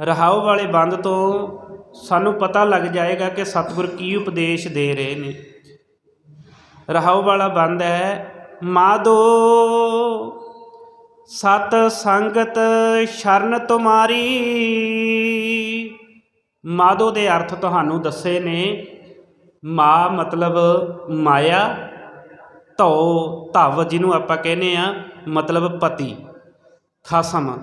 ਰਹਾਉ ਵਾਲੇ ਬੰਦ ਤੋਂ ਸਾਨੂੰ ਪਤਾ ਲੱਗ ਜਾਏਗਾ ਕਿ ਸਤਿਗੁਰ ਕੀ ਉਪਦੇਸ਼ ਦੇ ਰਹੇ ਨੇ। ਰਹਾਉ ਵਾਲਾ ਬੰਦ ਹੈ, ਮਾਦੋ, ਸਤ ਸੰਗਤ ਸ਼ਰਨ ਤੁਮਾਰੀ। ਮਾਦੋ ਦੇ ਅਰਥ ਤੁਹਾਨੂੰ ਦੱਸੇ ਨੇ, ਮਾ ਮਤਲਬ ਮਾਇਆ ਧੋ ਧਵ ਜਿਹਨੂੰ ਆਪਾਂ ਕਹਿੰਦੇ ਆ ਮਤਲਬ ਪਤੀ, ਖਸਮ।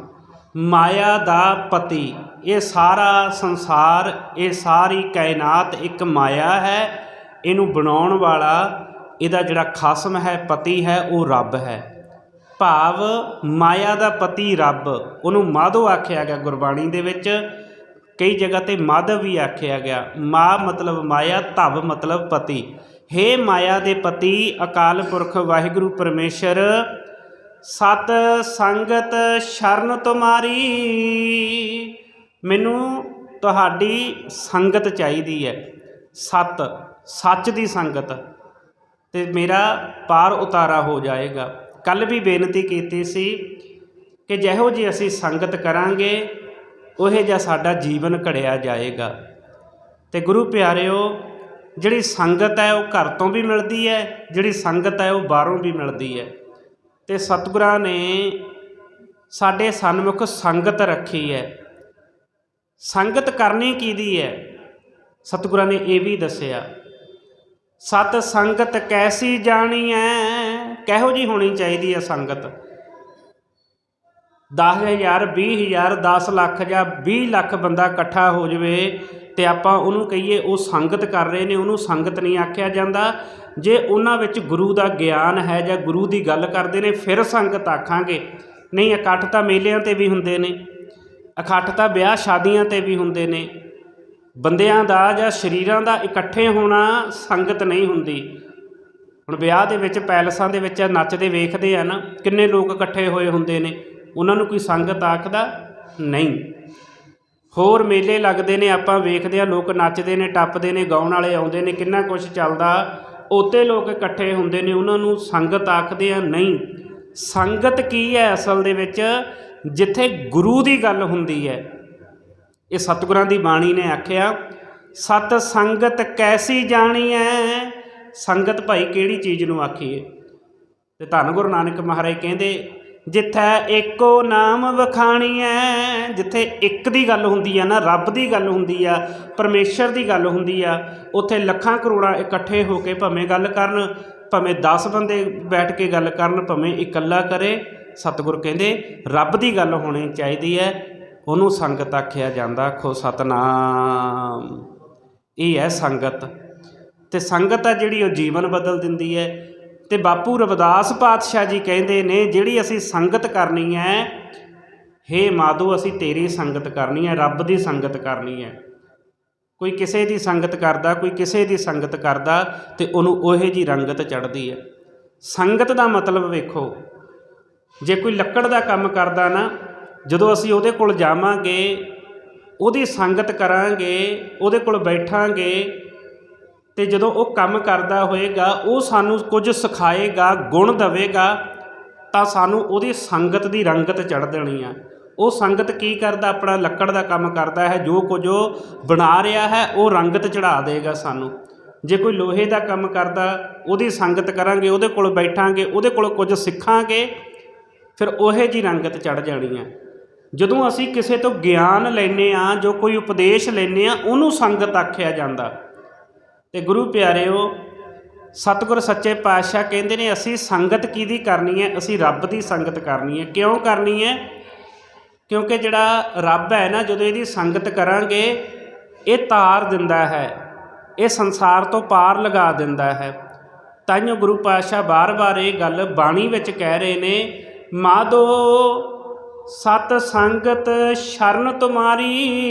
ਮਾਇਆ ਦਾ ਪਤੀ। ਇਹ ਸਾਰਾ ਸੰਸਾਰ, ਇਹ ਸਾਰੀ ਕਾਇਨਾਤ ਇੱਕ ਮਾਇਆ ਹੈ। ਇਹਨੂੰ ਬਣਾਉਣ ਵਾਲਾ, ਇਹਦਾ ਜਿਹੜਾ ਖਸਮ ਹੈ, ਪਤੀ ਹੈ, ਉਹ ਰੱਬ ਹੈ। ਭਾਵ ਮਾਇਆ ਦਾ ਪਤੀ ਰੱਬ, ਉਹਨੂੰ ਮਾਧੋ ਆਖਿਆ ਗਿਆ ਗੁਰਬਾਣੀ ਦੇ ਵਿੱਚ। ਕਈ ਜਗ੍ਹਾ ਤੇ ਮਾਧਵ ਵੀ ਆਖਿਆ ਗਿਆ। ਮਾ ਮਤਲਬ ਮਾਇਆ, ਧਵ ਮਤਲਬ ਪਤੀ। ਹੇ ਮਾਇਆ ਦੇ ਪਤੀ, ਅਕਾਲ ਪੁਰਖ, ਵਾਹਿਗੁਰੂ, ਪਰਮੇਸ਼ਰ ਸਤ ਸੰਗਤ ਸ਼ਰਨ ਤੁਮਾਰੀ, ਮੈਨੂੰ ਤੁਹਾਡੀ ਸੰਗਤ ਚਾਹੀਦੀ ਹੈ। ਸਤ, ਸੱਚ ਦੀ ਸੰਗਤ, ਤੇ ਮੇਰਾ ਪਾਰ ਉਤਾਰਾ ਹੋ ਜਾਏਗਾ। ਕੱਲ ਵੀ ਬੇਨਤੀ ਕੀਤੀ ਸੀ ਕਿ ਜਿਹੋ ਜੀ ਅਸੀਂ ਸੰਗਤ ਕਰਾਂਗੇ, ਉਹੇ ਜਿਹਾ ਸਾਡਾ ਜੀਵਨ ਘੜਿਆ ਜਾਏਗਾ। ਤੇ ਗੁਰੂ ਪਿਆਰਿਓ, ਜਿਹੜੀ ਸੰਗਤ ਹੈ ਉਹ ਘਰ ਤੋਂ ਵੀ ਮਿਲਦੀ ਹੈ, ਜਿਹੜੀ ਸੰਗਤ ਹੈ ਉਹ ਬਾਹਰੋਂ ਵੀ ਮਿਲਦੀ ਹੈ। ਤੇ ਸਤਿਗੁਰਾਂ ਨੇ ਸਾਡੇ ਸਨਮੁਖ ਸੰਗਤ ਰੱਖੀ ਹੈ। ਸੰਗਤ ਕਰਨੀ ਕੀਦੀ ਹੈ? ਸਤਿਗੁਰਾਂ ਨੇ ਇਹ ਵੀ ਦੱਸਿਆ। ਸਤ ਸੰਗਤ ਕੈਸੀ ਜਾਣੀ ਐ ਕਿਹੋ ਜੀ ਹੋਣੀ ਚਾਹੀਦੀ ਹੈ ਸੰਗਤ? 10000 20000 10 ਲੱਖ ਜਾਂ 20 ਲੱਖ ਬੰਦਾ ਇਕੱਠਾ ਹੋ ਜਾਵੇ ਤੇ ਆਪਾਂ ਉਹਨੂੰ ਕਹੀਏ ਉਹ ਸੰਗਤ ਕਰ ਰਹੇ ਨੇ, ਉਹਨੂੰ ਸੰਗਤ ਨਹੀਂ ਆਖਿਆ ਜਾਂਦਾ। ਜੇ ਉਹਨਾਂ ਵਿੱਚ ਗੁਰੂ ਦਾ ਗਿਆਨ ਹੈ ਜਾਂ ਗੁਰੂ ਦੀ ਗੱਲ ਕਰਦੇ ਨੇ, ਫਿਰ ਸੰਗਤ ਆਖਾਂਗੇ। ਨਹੀਂ, ਇਕੱਠ ਤਾਂ ਮੇਲਿਆਂ ਤੇ ਵੀ ਹੁੰਦੇ ਨੇ, ਇਕੱਠ ਤਾਂ ਵਿਆਹ ਸ਼ਾਦੀਆਂ ਤੇ ਵੀ ਹੁੰਦੇ ਨੇ। ਬੰਦਿਆਂ ਦਾ ਜਾਂ ਸ਼ਰੀਰਾਂ ਦਾ ਇਕੱਠੇ ਹੋਣਾ ਸੰਗਤ ਨਹੀਂ ਹੁੰਦੀ। ਹੁਣ ਵਿਆਹ ਦੇ ਵਿੱਚ, ਪੈਲਸਾਂ ਦੇ ਵਿੱਚ ਨੱਚਦੇ ਵੇਖਦੇ ਆ ਨਾ, ਕਿੰਨੇ ਲੋਕ ਇਕੱਠੇ ਹੋਏ ਹੁੰਦੇ ਨੇ। ਉਹਨਾਂ ਨੂੰ ਕੋਈ ਸੰਗਤ ਆਖਦਾ? ਨਹੀਂ। ਹੋਰ ਮੇਲੇ ਲੱਗਦੇ ਨੇ, ਆਪਾਂ ਵੇਖਦੇ ਆ ਲੋਕ ਨੱਚਦੇ ਨੇ, ਟੱਪਦੇ ਨੇ, ਗਾਉਣ ਵਾਲੇ ਆਉਂਦੇ ਨੇ, ਕਿੰਨਾ ਕੁਝ ਚੱਲਦਾ। ਉੱਤੇ ਲੋਕ ਇਕੱਠੇ ਹੁੰਦੇ ਨੇ, ਉਹਨਾਂ ਨੂੰ ਸੰਗਤ ਆਖਦੇ ਆ, ਨਹੀਂ, ਸੰਗਤ ਕੀ ਹੈ ਅਸਲ ਦੇ ਵਿੱਚ? ਜਿੱਥੇ ਗੁਰੂ ਦੀ ਗੱਲ ਹੁੰਦੀ ਹੈ। ਇਹ ਸਤਿਗੁਰਾਂ ਦੀ ਬਾਣੀ ਨੇ ਆਖਿਆ, ਸਤ ਸੰਗਤ ਕੈਸੀ ਜਾਣੀ ਹੈ? ਸੰਗਤ ਭਾਈ ਕਿਹੜੀ ਚੀਜ਼ ਨੂੰ ਆਖੀਏ? ਤੇ ਧੰਨ ਗੁਰੂ ਨਾਨਕ ਮਹਾਰਾਜ ਕਹਿੰਦੇ ਜਿੱਥੇ ਏਕੋ ਨਾਮ ਵਖਾਣੀ ਐ ਜਿੱਥੇ ਇੱਕ ਦੀ ਗੱਲ ਹੁੰਦੀ ਆ ਨਾ, ਰੱਬ ਦੀ ਗੱਲ ਹੁੰਦੀ ਆ, ਪਰਮੇਸ਼ਰ ਦੀ ਗੱਲ ਹੁੰਦੀ ਆ, ਉੱਥੇ ਲੱਖਾਂ ਕਰੋੜਾਂ ਇਕੱਠੇ ਹੋ ਕੇ ਭਾਵੇਂ ਗੱਲ ਕਰਨ, ਭਾਵੇਂ 10 ਬੰਦੇ ਬੈਠ ਕੇ ਗੱਲ ਕਰਨ, ਭਾਵੇਂ ਇਕੱਲਾ ਕਰੇ, ਸਤਿਗੁਰ ਕਹਿੰਦੇ ਰੱਬ ਦੀ ਗੱਲ ਹੋਣੀ ਚਾਹੀਦੀ ਹੈ ਉਹਨੂੰ ਸੰਗਤ ਆਖਿਆ ਜਾਂਦਾ ਖੋ ਸਤਨਾਮ। ਇਹ ਹੈ ਸੰਗਤ। ਤੇ ਸੰਗਤ ਆ ਜਿਹੜੀ ਉਹ ਜੀਵਨ ਬਦਲ ਦਿੰਦੀ ਹੈ ਤੇ ਬਾਪੂ ਰਵਿਦਾਸ ਪਾਤਸ਼ਾਹ ਜੀ ਕਹਿੰਦੇ ਨੇ, ਜਿਹੜੀ ਅਸੀਂ ਸੰਗਤ ਕਰਨੀ ਹੈ, ਹੇ ਮਾਧੋ, ਅਸੀਂ ਤੇਰੀ ਸੰਗਤ ਕਰਨੀ ਹੈ, ਰੱਬ ਦੀ ਸੰਗਤ ਕਰਨੀ ਹੈ। ਕੋਈ ਕਿਸੇ ਦੀ ਸੰਗਤ ਕਰਦਾ, ਕੋਈ ਕਿਸੇ ਦੀ ਸੰਗਤ ਕਰਦਾ ਤੇ ਉਹਨੂੰ ਉਹੇ ਜੀ ਰੰਗਤ ਚੜ੍ਹਦੀ ਹੈ। ਸੰਗਤ ਦਾ ਮਤਲਬ ਵੇਖੋ, ਜੇ ਕੋਈ ਲੱਕੜ ਦਾ ਕੰਮ ਕਰਦਾ ਨਾ, ਜਦੋਂ ਅਸੀਂ ਉਹਦੇ ਕੋਲ ਜਾਵਾਂਗੇ, ਉਹਦੀ ਸੰਗਤ ਕਰਾਂਗੇ, ਉਹਦੇ ਕੋਲ ਬੈਠਾਂਗੇ ਤੇ ਜਦੋਂ ਉਹ ਕੰਮ ਕਰਦਾ ਹੋਏਗਾ, ਉਹ ਸਾਨੂੰ ਕੁਝ ਸਿਖਾਏਗਾ, ਗੁਣ ਦੇਵੇਗਾ, ਤਾਂ ਸਾਨੂੰ ਉਹਦੀ ਸੰਗਤ ਦੀ ਰੰਗਤ ਚੜ ਦੇਣੀ ਆ। ਉਹ ਸੰਗਤ ਕੀ ਕਰਦਾ? ਆਪਣਾ ਲੱਕੜ ਦਾ ਕੰਮ ਕਰਦਾ ਹੈ, ਜੋ ਕੁਝ ਉਹ ਬਣਾ ਰਿਹਾ ਹੈ, ਉਹ ਰੰਗਤ ਚੜਾ ਦੇਗਾ ਸਾਨੂੰ। ਜੇ ਕੋਈ ਲੋਹੇ ਦਾ ਕੰਮ ਕਰਦਾ, ਉਹਦੀ ਸੰਗਤ ਕਰਾਂਗੇ, ਉਹਦੇ ਕੋਲ ਬੈਠਾਂਗੇ, ਉਹਦੇ ਕੋਲ ਕੁਝ ਸਿੱਖਾਂਗੇ, ਫਿਰ ਉਹੇ ਜੀ ਰੰਗਤ ਚੜ ਜਾਣੀ ਆ। ਜਦੋਂ ਅਸੀਂ ਕਿਸੇ ਤੋਂ ਗਿਆਨ ਲੈਨੇ ਆ ਜੋ ਕੋਈ ਉਪਦੇਸ਼ ਲੈਨੇ ਆ ਉਹਨੂੰ ਸੰਗਤ ਆਖਿਆ ਜਾਂਦਾ। ਤੇ ਗੁਰੂ ਪਿਆਰਿਓ, ਸਤਿਗੁਰ ਸੱਚੇ ਪਾਤਸ਼ਾਹ ਕਹਿੰਦੇ ਨੇ, ਅਸੀਂ ਸੰਗਤ ਕਿਹਦੀ ਕਰਨੀ ਹੈ? ਅਸੀਂ ਰੱਬ ਦੀ ਸੰਗਤ ਕਰਨੀ ਹੈ। ਕਿਉਂ ਕਰਨੀ ਹੈ? ਕਿਉਂਕਿ ਜਿਹੜਾ ਰੱਬ ਹੈ ਨਾ, ਜਦੋਂ ਇਹਦੀ ਸੰਗਤ ਕਰਾਂਗੇ, ਇਹ ਤਾਰ ਦਿੰਦਾ ਹੈ। ਇਹ ਸੰਸਾਰ ਤੋਂ ਪਾਰ ਲਗਾ ਦਿੰਦਾ ਹੈ। ਤਾਈਓ ਗੁਰੂ ਪਾਤਸ਼ਾਹ ਬਾਰ-ਬਾਰ ਇਹ ਗੱਲ ਬਾਣੀ ਵਿੱਚ ਕਹਿ ਰਹੇ ਨੇ ਮਾਧੋ ਸਤ ਸੰਗਤ ਸ਼ਰਨ ਤੁਮਾਰੀ।